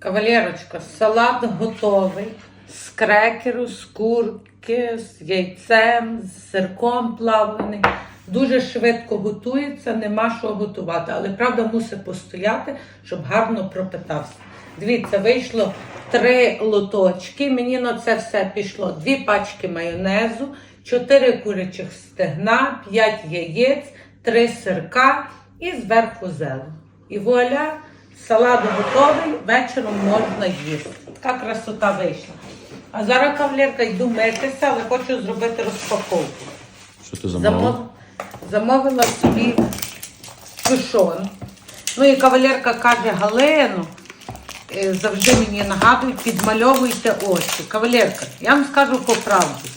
Кавалерочка, салат готовий. З крекеру, з курки, з яйцем, з сирком плавлений. Дуже швидко готується, нема що готувати. Але правда мусить постояти, щоб гарно пропитався. Дивіться, вийшло три лоточки. Мені на це все пішло дві пачки майонезу, чотири курячих стегна, п'ять яєць, три сирка і зверху зелень. І вуаля, салат готовий, вечором можна їсти. Така красота вийшла. А зараз кавалерка йду митися, але хочу зробити розпаковку. Що ти замовив? Замов... Замовила собі кушон. Ну і кавалерка каже, Галину, е, завжди мені нагадують, підмальовуйте очі. Кавалерка, я вам скажу по правді.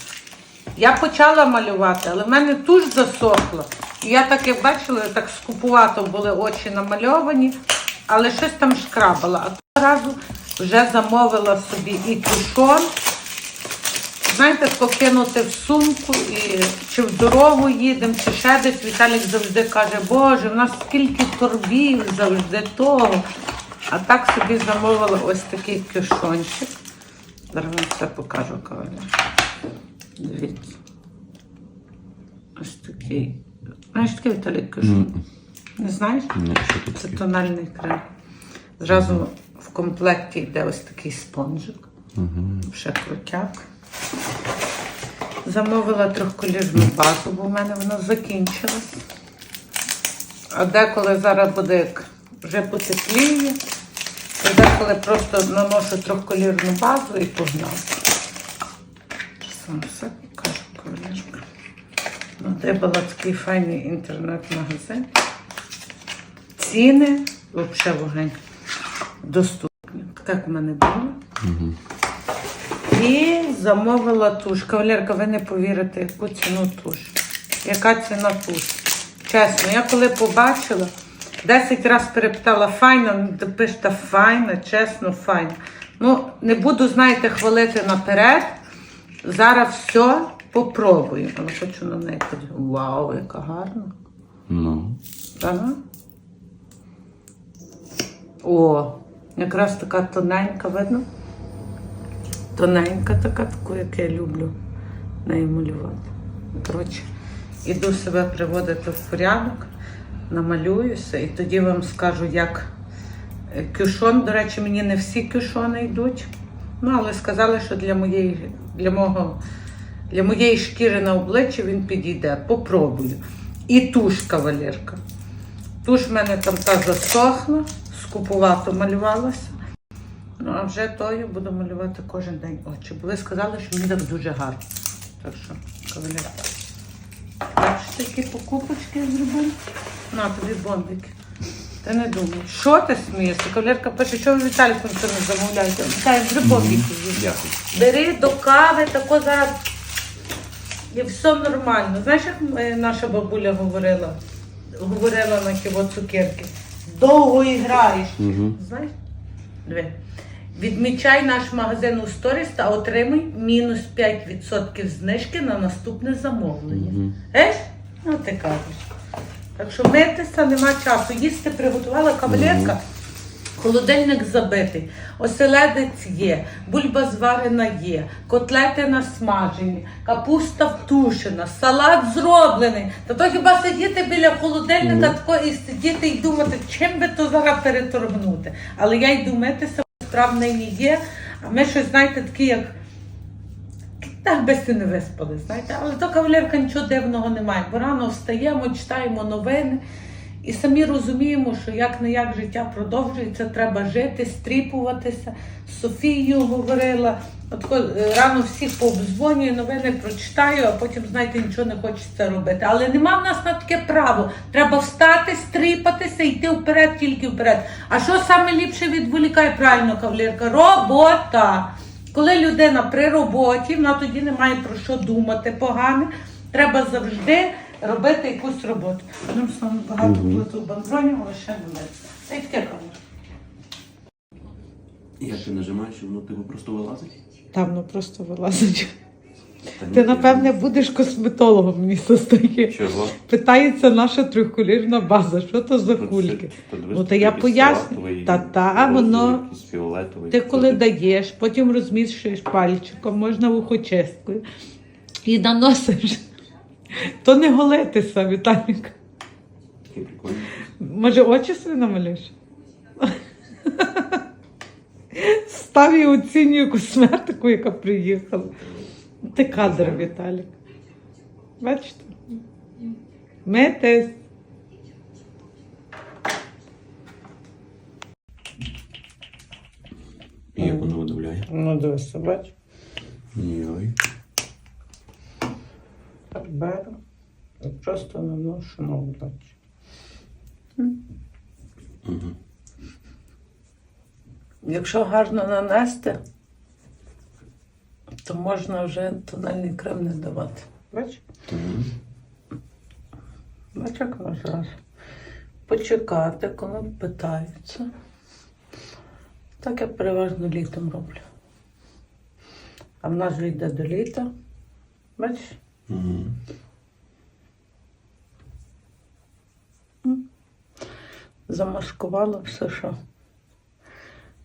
Я почала малювати, але в мене туш засохла. І я так як бачила, так скупувато були очі намальовані, але щось там шкрабала. А того разу вже замовила собі і кушон. Знаєте, покинути в сумку і чи в дорогу їдемо, чи ще десь Віталік завжди каже, Боже, в нас скільки торбів завжди того. А так собі замовила ось такий кишончик. Зараз вам все покажу кавалер. Дивіться. Ось такий. Знаєш такий Віталік кишон? Не знаєш? Ні, що тут Це таке? тональний крем. Зразу в комплекті йде ось такий спонжик. Ще крутяк. Замовила трьохколірну базу, бо в мене вона закінчилась. А деколи зараз буде як вже потепліє. то Деколи просто наношу трьохколірну базу і погнав. Сам все покажу кавалерка. Надибала такий файний інтернет-магазин. Ціни взагалі вогонь доступні. Так в мене було. І замовила туш. Кавалерка, ви не повірите, яку ціну туш. Яка ціна туш? Чесно, я коли побачила, 10 разів перепитала файна, ну, пишете файна, чесно, файна. Ну, не буду, знаєте, хвалити наперед. Зараз все попробую. Але хочу на неї подивитися. Вау, яка гарна. Ну. Ага. О, якраз така тоненька, видно? Тоненька така, таку, як я люблю нею малювати. Коротше, іду себе приводити в порядок, намалююся і тоді вам скажу, як е, кюшон. До речі, мені не всі кюшони йдуть. Ну, але сказали, що для моєї, для мого, для моєї шкіри на обличчі він підійде. Попробую. І туш кавалерка. Туш в мене там та засохла, скупувато малювалася. Ну, а вже тою буду малювати кожен день очі. Бо ви сказали, що мені так дуже гарно. Так що, кавалерка. Бачите, які покупочки я зробив? На тобі бомбики. Ти не думай. Що ти смієшся? Кавалерка пише, що ви Віталіку це не замовляєте? Віталій, бери бомбики. Дякую. Бери до кави, тако зараз. І все нормально. Знаєш, як е, наша бабуля говорила? Говорила на ківо цукерки. Довго і граєш. Угу. Знаєш? Диви. Відмічай наш магазин у сторіс та отримуй мінус 5% знижки на наступне замовлення. Мгм. Еш? Ну ти кажеш. Так що митися нема часу. Їсти приготувала кавалерка. Холодильник забитий, оселедець є, бульба зварена є, котлети насмажені, капуста втушена, салат зроблений. Та то хіба сидіти біля холодильника тако і сидіти і думати, чим би то зараз переторгнути. Але я йду митися, справ нині є. А ми щось, знаєте, такі, як так без не виспали, знаєте, але то кавалерка нічого дивного немає. Бо рано встаємо, читаємо новини і самі розуміємо, що як не як життя продовжується, треба жити, стріпуватися. З Софією говорила, от е, рано всіх пообдзвонюю, новини прочитаю, а потім, знаєте, нічого не хочеться робити. Але нема в нас на таке право. Треба встати, стріпатися, йти вперед, тільки вперед. А що саме ліпше відволікає правильно, кавалерка? Робота. Коли людина при роботі, вона тоді не має про що думати погане. Треба завжди робити якусь роботу. Одним словом, багато плиту бандронів, але ще не менше. Та й таке кажу. Як ти нажимаєш, воно типу просто вилазить? Там воно просто вилазить. Ти, напевне, будеш косметологом, мені стає. Чого? Питається наша трикулірна база. Що то за кульки? тут Ну, та я поясню. Та та, воно-. Ти коли даєш, потім розмішуєш пальчиком, можна вухочисткою і наносиш. То не голитися, Віталік. Може, очі собі намалюєш? Став і оцінюю косметику, яка приїхала. Ти кадр, Віталік. Бачите? Митись. І Як воно видавляє? Ну, дивися, бач. Йой. Так беру. і Просто наношу на обличчя. Угу. Якщо гарно нанести, то можна вже тональний крем не давати. Бач? Бач, як можна почекати, коли питаються. Так я переважно літом роблю. А в нас же йде до літа. Бачиш? Угу. замаскувала все, що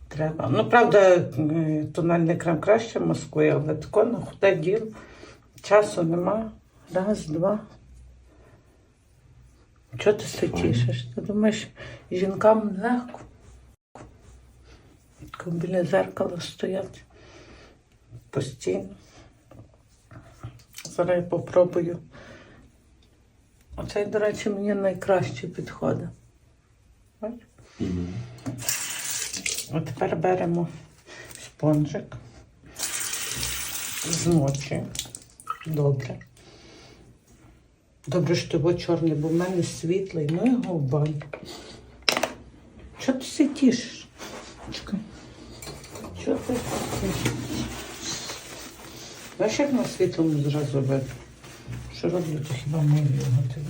треба. Ну, правда, е, тональний крем краще маскує, але тако на худе діло. Часу нема. Раз, два. Чого ти все? Ти думаєш, жінкам легко? Біля зеркала стоять постійно. Зараз я попробую. Оцей, до речі, мені найкраще підходить. А тепер беремо спонжик, змочуємо. Добре. Добре, що його чорний, бо в мене світлий, ну його в баню. Чого ти тішиш? Чекай. Чого ти все Знаєш, як на світлому зразу видно? Що роблю, то хіба мою його ти.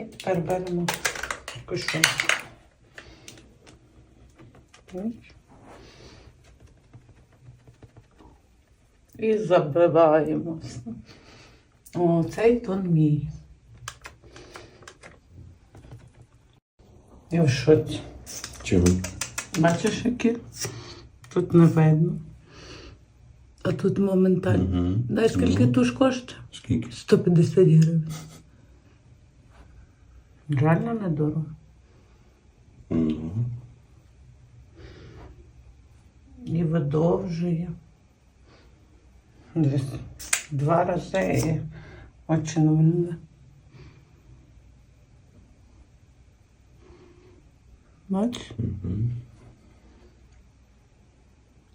І тепер беремо кушон. І забиваємося. О, цей тон мій. І в шоці. Чого? Бачиш, які? Тут не видно. А тут моментально. Угу. Знаєш, скільки туш коштує? Скільки? 150 гривень. Реально недорого. Ну. І видовжує. Десь два рази і очі мене. Угу.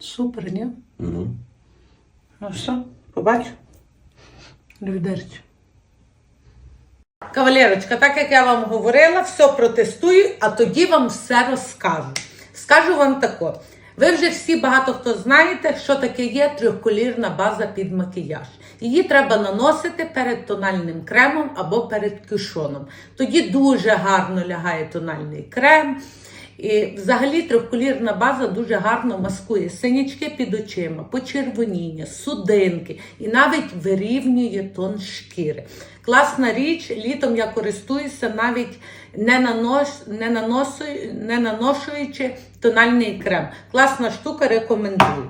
Супер, ні? Ну. Ну все, побачу. Любдерчі. Кавалерочка, так як я вам говорила, все протестую, а тоді вам все розкажу. Скажу вам тако. Ви вже всі багато хто знаєте, що таке є трьохколірна база під макіяж. Її треба наносити перед тональним кремом або перед кюшоном. Тоді дуже гарно лягає тональний крем. І взагалі трьохколірна база дуже гарно маскує синячки під очима, почервоніння, судинки і навіть вирівнює тон шкіри. Класна річ, літом я користуюся навіть не, нанос, не, наносую, не наношуючи тональний крем. Класна штука, рекомендую.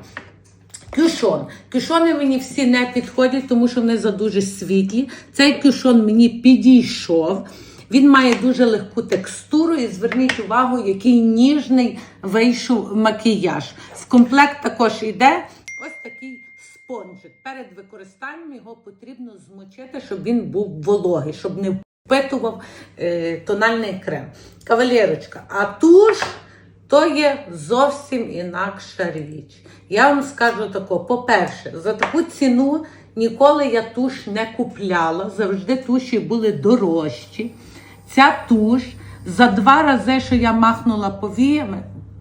Кюшон. Кюшони мені всі не підходять, тому що вони задуже світлі. Цей кюшон мені підійшов. Він має дуже легку текстуру і зверніть увагу, який ніжний вийшов макіяж. В комплект також йде ось такий спонжик. Перед використанням його потрібно змочити, щоб він був вологий, щоб не впитував е, тональний крем. Кавалерочка, а туш то є зовсім інакша річ. Я вам скажу тако: по-перше, за таку ціну ніколи я туш не купляла. Завжди туші були дорожчі. Ця туш за два рази, що я махнула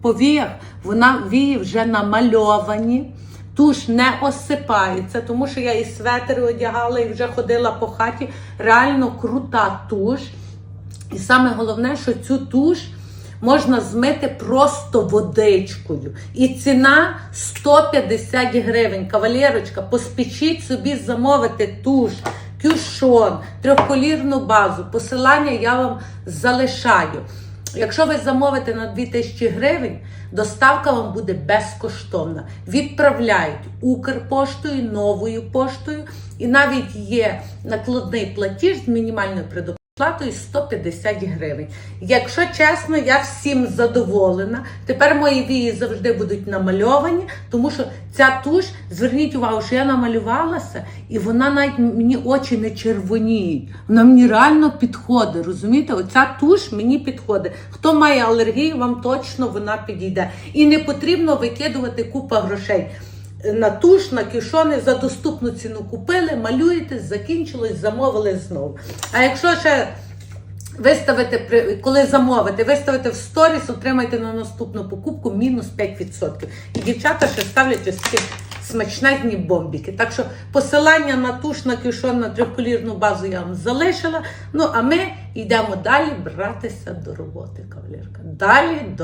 по віях, вона вії вже намальовані. Туш не осипається, тому що я і светри одягала, і вже ходила по хаті. Реально крута туш. І саме головне, що цю туш можна змити просто водичкою. І ціна 150 гривень. Кавалерочка, поспішіть собі замовити туш, кюшон, трьохколірну базу. Посилання я вам залишаю. Якщо ви замовите на 2000 гривень, доставка вам буде безкоштовна. Відправляють Укрпоштою, новою поштою, і навіть є накладний платіж з мінімальною предоплатою 150 гривень. Якщо чесно, я всім задоволена. Тепер мої вії завжди будуть намальовані, тому що ця туш, зверніть увагу, що я намалювалася, і вона навіть мені очі не червоніють. Вона мені реально підходить. Розумієте? Оця туш мені підходить. Хто має алергію, вам точно вона підійде. І не потрібно викидувати купа грошей. На туш, на кішони за доступну ціну купили, малюєте, закінчилось, замовили знову. А якщо ще виставити, коли замовите, виставите в сторіс, отримайте на наступну покупку мінус 5%. І дівчата ще ставлять ось такі смачнезні бомбіки. Так що посилання на туш, на кішон, на трьохколірну базу я вам залишила. Ну а ми йдемо далі братися до роботи, кавалерка. Далі до